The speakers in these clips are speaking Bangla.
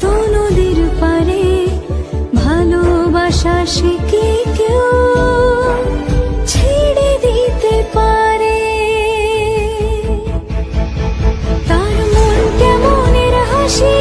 হস্ত নদীর পারে ভালোবাসা শিখে কেউ ছেড়ে দিতে পারে। তার মন কেমনের হাসি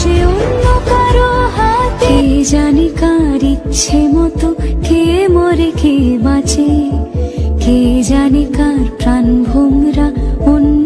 সে অন্য কারও হাতে। জানি কার ইচ্ছে মতো কে মরে, কে বাঁচে। কে জানি কার প্রাণ ভোমরা অন্য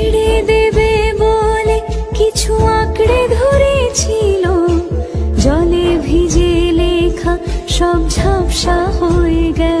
কিছু আঁকড়ে ধরেছিল। জলে ভিজে লেখা সব ঝাপসা হয়ে গেল।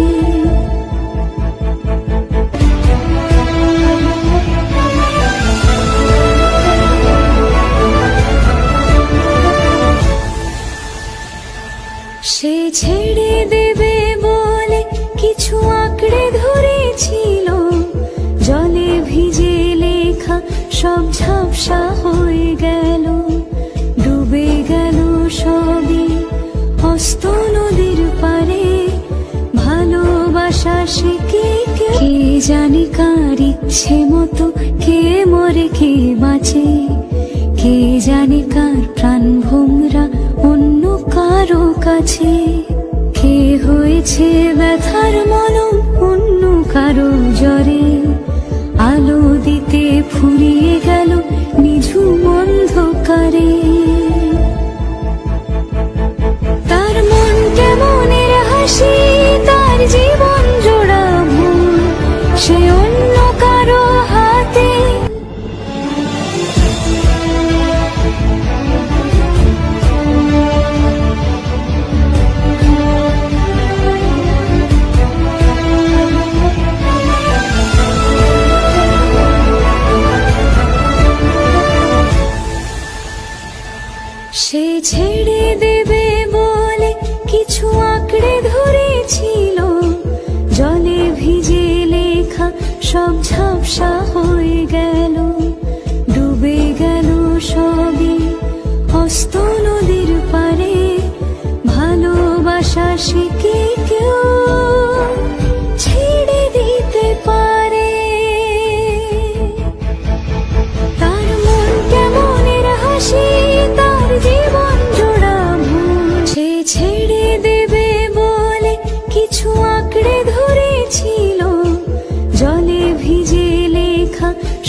ঝাপসা হয়ে গেল, ডুবে গেল সবই। অস্ত নদীর পারে ভালোবাসা সে কে? কে জানি কার ইচ্ছে মতো, কে মরে, কে বাঁচে? কে জানে কার প্রাণ ভোমরা অন্য কারও কাছে? কে হয়েছে ব্যথার মলম অন্য কারও জ্বরে? আলো দিতে ফুরিয়ে গেল নিঝুম অন্ধকারে। লেখা সব ঝাপসা